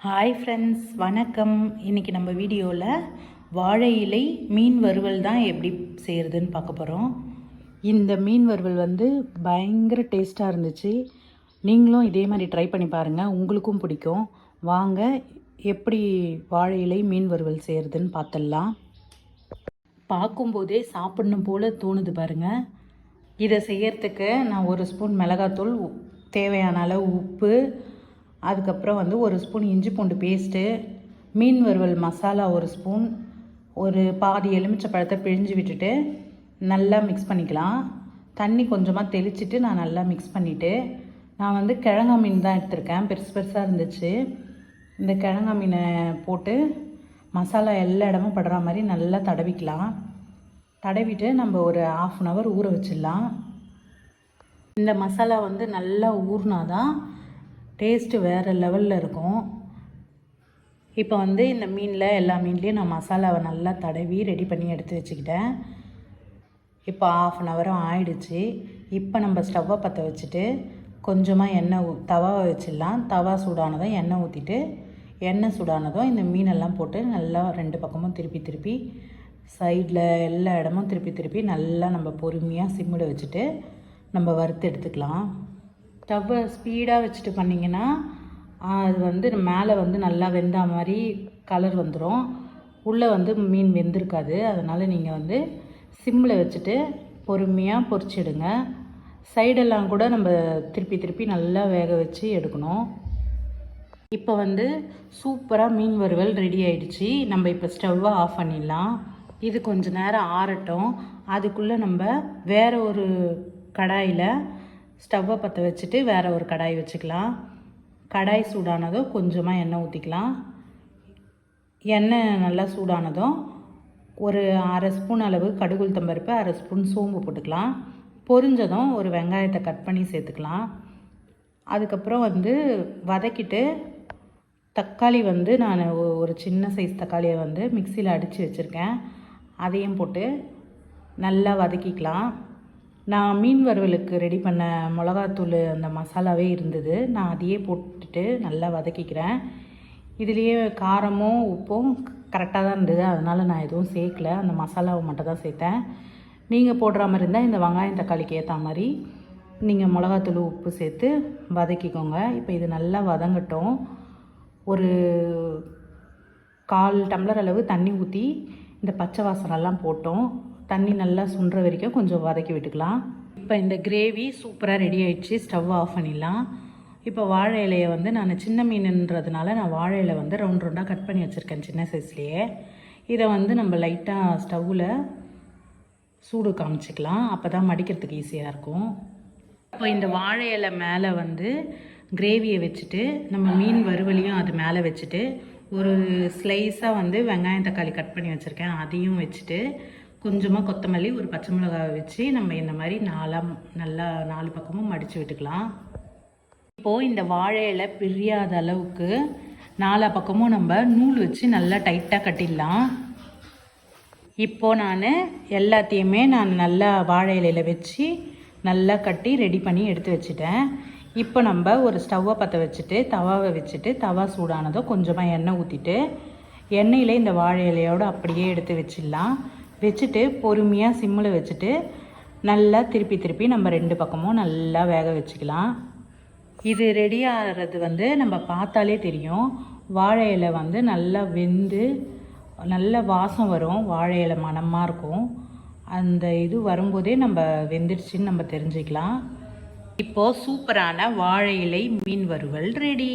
Hi friends வணக்கம். இன்றைக்கி நம்ம வீடியோவில் வாழை இலை மீன் வறுவல் தான் எப்படி செய்கிறதுன்னு பார்க்க போகிறோம் இந்த மீன் வறுவல் வந்து பயங்கர டேஸ்ட்டாக இருந்துச்சு. நீங்களும் இதே மாதிரி ட்ரை பண்ணி பாருங்கள் உங்களுக்கும் பிடிக்கும். வாங்க எப்படி வாழை இலை மீன் வறுவல் செய்கிறதுன்னு பார்த்துடலாம் பார்க்கும்போதே சாப்பிடணும் போல் தோணுது பாருங்கள் இதை செய்யறதுக்கு நான் ஒரு ஸ்பூன் மிளகாத்தூள் உ- தேவையான அளவு உப்பு அதுக்கப்புறம் வந்து ஒரு ஸ்பூன் இஞ்சி பூண்டு பேஸ்ட்டு மீன் வறுவல் மசாலா ஒரு ஸ்பூன் ஒரு பாதி எலுமிச்சை பழத்தை பிழிஞ்சு விட்டுட்டு நல்லா மிக்ஸ் பண்ணிக்கலாம். தண்ணி கொஞ்சமாக தெளிச்சிட்டு நான் நல்லா மிக்ஸ் பண்ணிவிட்டு நான் வந்து கிழங்கா மீன் தான் எடுத்திருக்கேன். பெருசு பெருசாக இருந்துச்சு. இந்த கிழங்கா மீனை போட்டு மசாலா எல்லா இடமும் படுற மாதிரி நல்லா தடவிக்கலாம். தடவிட்டு நம்ம ஒரு ஆஃப் அன் ஹவர் ஊற வச்சிடலாம். இந்த மசாலா வந்து நல்லா ஊறினாதான் டேஸ்ட்டு வேறு லெவலில் இருக்கும். இப்போ வந்து இந்த மீனில் எல்லா மீன்லேயும் நான் மசாலாவை நல்லா தடவி ரெடி பண்ணி எடுத்து வச்சுக்கிட்டேன். இப்போ ஆஃப் அன் ஹவரும் ஆயிடுச்சு. இப்போ நம்ம ஸ்டவ்வை பற்ற வச்சுட்டு கொஞ்சமாக எண்ணெய் ஊ தவாவை வச்சிடலாம். தவா சூடானதும் எண்ணெய் ஊற்றிட்டு எண்ணெய் சூடானதும் இந்த மீனெல்லாம் போட்டு நல்லா ரெண்டு பக்கமும் திருப்பி திருப்பி சைடில் எல்லா இடமும் திருப்பி திருப்பி நல்லா நம்ம பொறுமையாக சிம்மில் வச்சுட்டு நம்ம வறுத்து எடுத்துக்கலாம். ஸ்டவ்வை ஸ்பீடாக வச்சுட்டு பண்ணிங்கன்னா அது வந்து மேலே வந்து நல்லா வெந்தா மாதிரி கலர் வந்துடும் உள்ளே வந்து மீன் வெந்திருக்காது. அதனால் நீங்கள் வந்து சிம்மில் வச்சுட்டு பொறுமையாக பொறிச்சிடுங்க. சைடெல்லாம் கூட நம்ம திருப்பி திருப்பி நல்லா வேக வச்சு எடுக்கணும். இப்போ வந்து சூப்பராக மீன் வறுவல் ரெடி ஆயிடுச்சு. நம்ம இப்போ ஸ்டவ்வை ஆஃப் பண்ணிடலாம். இது கொஞ்சம் நேரம் ஆறட்டும். அதுக்குள்ளே நம்ம வேறு ஒரு கடாயில் ஸ்டவ்வை பற்ற வச்சுட்டு வேறு ஒரு கடாய் வச்சுக்கலாம். கடாய் சூடானதும் கொஞ்சமாக எண்ணெய் ஊற்றிக்கலாம் எண்ணெய் நல்லா சூடானதும் ஒரு அரை ஸ்பூன் அளவு கடுகுளுத்தம் பருப்பு அரை ஸ்பூன் சோம்பு போட்டுக்கலாம். பொரிஞ்சதும் ஒரு வெங்காயத்தை கட் பண்ணி சேர்த்துக்கலாம். அதுக்கப்புறம் வந்து வதக்கிட்டு தக்காளி வந்து நான் ஒரு சின்ன சைஸ் தக்காளியை வந்து மிக்சியில் அடித்து வச்சுருக்கேன். அதையும் போட்டு நல்லா வதக்கிக்கலாம். நான் மீன் வறுவலுக்கு ரெடி பண்ண மிளகாத்தூள் அந்த மசாலாவே இருந்தது. நான் அதையே போட்டுட்டு நல்லா வதக்கிக்கிறேன். இதுலேயே காரமும் உப்பும் கரெக்டாக தான் இருந்தது. அதனால் நான் எதுவும் சேர்க்கல. அந்த மசாலாவை மட்டும் தான் சேர்த்தேன். நீங்கள் போடுற மாதிரி இருந்தால் இந்த வெங்காயம் தக்காளிக்கு ஏற்ற மாதிரி நீங்கள் மிளகாத்தூள் உப்பு சேர்த்து வதக்கிக்கோங்க. இப்போ இது நல்லா வதங்கட்டும். ஒரு கால் டம்ளர் அளவு தண்ணி ஊற்றி இந்த பச்சை வாசனெல்லாம் போட்டோம். தண்ணி நல்லா சுண்டுற வரைக்கும் கொஞ்சம் வதக்கி விட்டுக்கலாம். இப்போ இந்த கிரேவி சூப்பராக ரெடி ஆயிடுச்சு. ஸ்டவ் ஆஃப் பண்ணிடலாம். இப்போ வாழை இலையை வந்து நான் சின்ன மீனுன்றதுனால நான் வாழை இலை வந்து ரவுண்ட் ரவுண்டாக கட் பண்ணி வச்சுருக்கேன் சின்ன சைஸ்லேயே இதை வந்து நம்ம லைட்டாக ஸ்டவ்வில் சூடு காமிச்சிக்கலாம். அப்போ தான் மடிக்கிறதுக்கு ஈஸியாக இருக்கும். இப்போ இந்த வாழை இலை மேலே வந்து கிரேவியை வச்சுட்டு நம்ம மீன் வறுவலையும் அது மேலே வச்சுட்டு ஒரு ஸ்லைஸாக வந்து வெங்காயம் தக்காளி கட் பண்ணி வச்சுருக்கேன். அதையும் வச்சுட்டு கொஞ்சமாக கொத்தமல்லி ஒரு பச்சை மிளகாவை வச்சு நம்ம இந்த மாதிரி நாலாம் நல்லா நாலு பக்கமும் மடித்து விட்டுக்கலாம். இப்போது இந்த வாழை பிரியாத அளவுக்கு நாலா பக்கமும் நம்ம நூல் வச்சு நல்லா டைட்டாக கட்டிடலாம். இப்போ நான் எல்லாத்தையுமே நான் நல்லா வாழை இலையில வச்சு நல்லா கட்டி ரெடி பண்ணி எடுத்து வச்சுட்டேன். இப்போ நம்ம ஒரு ஸ்டவ்வை பற்ற வச்சுட்டு தவாவை வச்சுட்டு தவா சூடானதோ கொஞ்சமாக எண்ணெய் ஊற்றிட்டு எண்ணெயிலே இந்த வாழை இலையோடு அப்படியே எடுத்து வச்சிடலாம். வச்சுட்டு பொறுமையாக சிம்மில் வச்சுட்டு நல்லா திருப்பி திருப்பி நம்ம ரெண்டு பக்கமும் நல்லா வேக வச்சுக்கலாம். இது ரெடி ஆகிறது வந்து நம்ம பார்த்தாலே தெரியும். வாழை இலை வந்து நல்லா வெந்து நல்ல வாசம் வரும். வாழை இலை மணமாக இருக்கும். அந்த இது வரும்போதே நம்ம வெந்துடுச்சின்னு நம்ம தெரிஞ்சுக்கலாம். இப்போது சூப்பரான வாழை இலை மீன் வறுவல் ரெடி